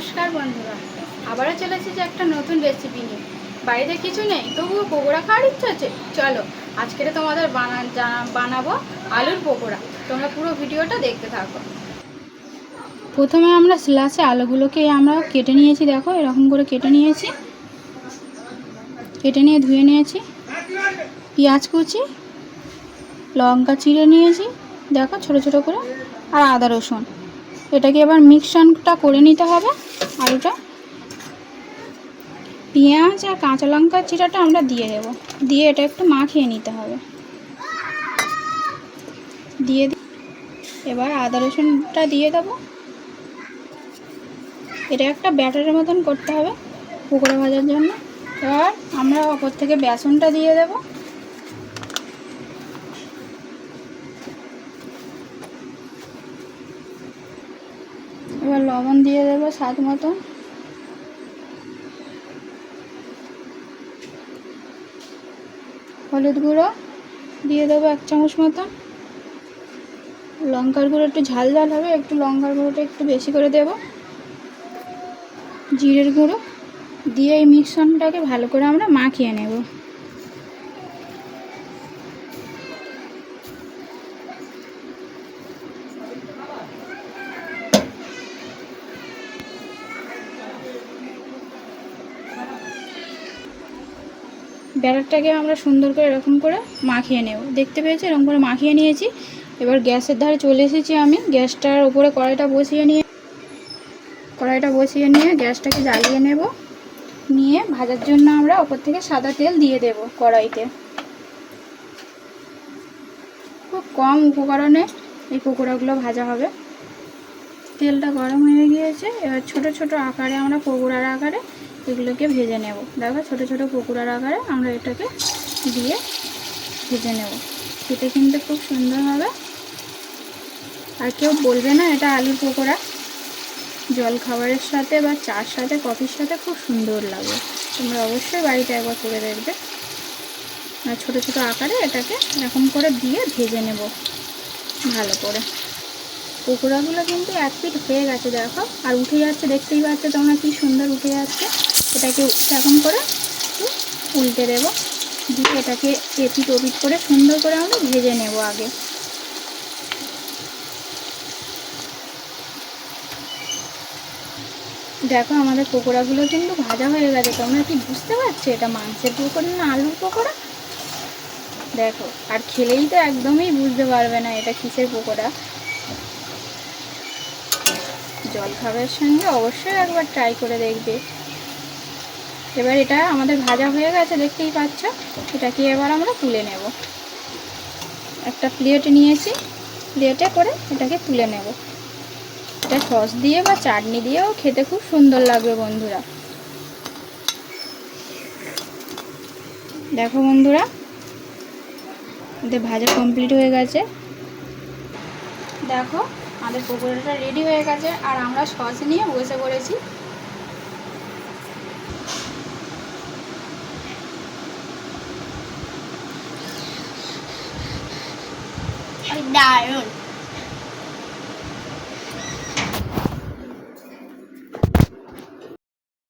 নমস্কার বন্ধুরা। আবারও চলে এসেছি একটা নতুন রেসিপি নিয়ে। বাড়িতে কিছু নেই, তবুও পকোড়া খাওয়ার ইচ্ছা আছে চলো আজকে তোমাদের বানা বানাবো আলুর পকোড়া। তোমরা পুরো ভিডিওটা দেখতে থাকো। প্রথমে আমরা স্লাসে আলুগুলোকে আমরা কেটে নিয়েছি, দেখো, এরকম করে কেটে নিয়েছি। কেটে নিয়ে ধুয়ে নিয়েছি। পেঁয়াজ কুচি, লঙ্কা চিড়ে নিয়েছি, দেখো, ছোট ছোট করে। আর আদা রসুন। এটাকে এবার মিক্সানটা করে নিতে হবে। আলুটা। পেঁয়াজ আর কাঁচা লঙ্কার চিরাটা আমরা দিয়ে দেব। দিয়ে এটা একটু মাখিয়ে নিতে হবে। দিয়ে এবার আদা রসুনটা দিয়ে দেবো। এটা একটা ব্যাটারের মতন করতে হবে পকোড়া ভাজার জন্য। এবার আমরা ওপর থেকে বেসনটা দিয়ে দেবো। এবার লবণ দিয়ে দেবো স্বাদ মতো। হলুদ গুঁড়ো দিয়ে দেবো এক চামচ মতো। লঙ্কার গুঁড়ো একটু ঝাল ঝাল হবে, একটু লঙ্কার গুঁড়োটা একটু বেশি করে দেব। জিরের গুঁড়ো দিয়ে এই মিশ্রণটাকে ভালো করে আমরা মাখিয়ে নেব। ব্যাটারটাকে আমরা সুন্দর করে এরকম করে মাখিয়ে নেব। দেখতে পেয়েছি? এরকম করে মাখিয়ে নিয়েছি। এবার গ্যাসের ধারে চলে এসেছি আমি। গ্যাসটার উপরে কড়াইটা বসিয়ে নিয়ে, কড়াইটা বসিয়ে নিয়ে গ্যাসটাকে জ্বালিয়ে নেব। নিয়ে ভাজার জন্য আমরা ওপর থেকে সাদা তেল দিয়ে দেব কড়াইতে। খুব কম উপকরণে এই পকোড়াগুলো ভাজা হবে। তেলটা গরম হয়ে গিয়েছে। এবার ছোট ছোট আকারে আমরা পকোড়ার আকারে এগুলোকে ভেজে নেব। দেখো ছোট ছোট পকোড়ার আকারে আমরা এটাকে দিয়ে ভেজে নেব। খেতে কিন্তু খুব সুন্দর হবে। আর কেউ বলবে না এটা আলুর পকোড়া। জল খাবারের সাথে বা চার সাথে, কফির সাথে খুব সুন্দর লাগে। তোমরা অবশ্যই বাড়িতে একবার করে দেখবে। ছোটো ছোটো আকারে এটাকে এরকম করে দিয়ে ভেজে নেব। ভালো করে। পকোড়াগুলো কিন্তু এক পিট হয়ে গেছে, দেখো। আর উঠে যাচ্ছে, দেখতেই পাচ্ছ তোমরা কি সুন্দর উঠে যাচ্ছে। এটাকে এরকম করে উল্টে দেব। দিয়ে এটাকে এপিট ওপিট করে সুন্দর করে আমরা ভেজে নেব আগে। দেখো আমাদের পকোড়াগুলো কিন্তু ভাজা হয়ে গেছে। তোমরা কি বুঝতে পারছ এটা মাংসের পকোড়া না আলুর পকোড়া? দেখো, আর খেলেই তো একদমই বুঝতে পারবে না এটা কিসের পকোড়া। জল খাবারের সঙ্গে অবশ্যই একবার ট্রাই করে দেখবে। এবার এটা আমাদের ভাজা হয়ে গেছে, দেখতেই পাচ্ছ। এটাকে এবার আমরা তুলে নেব। একটা প্লেট নিয়েছি প্লেটে করে এটাকে তুলে নেব। এটা সস দিয়ে বা চাটনি দিয়েও খেতে খুব সুন্দর লাগবে বন্ধুরা। দেখো বন্ধুরা এদের ভাজা কমপ্লিট হয়ে গেছে। দেখো আমাদের পকোড়াটা রেডি হয়ে গেছে আর আমরা সস নিয়ে বসে পড়েছি। দারুণ।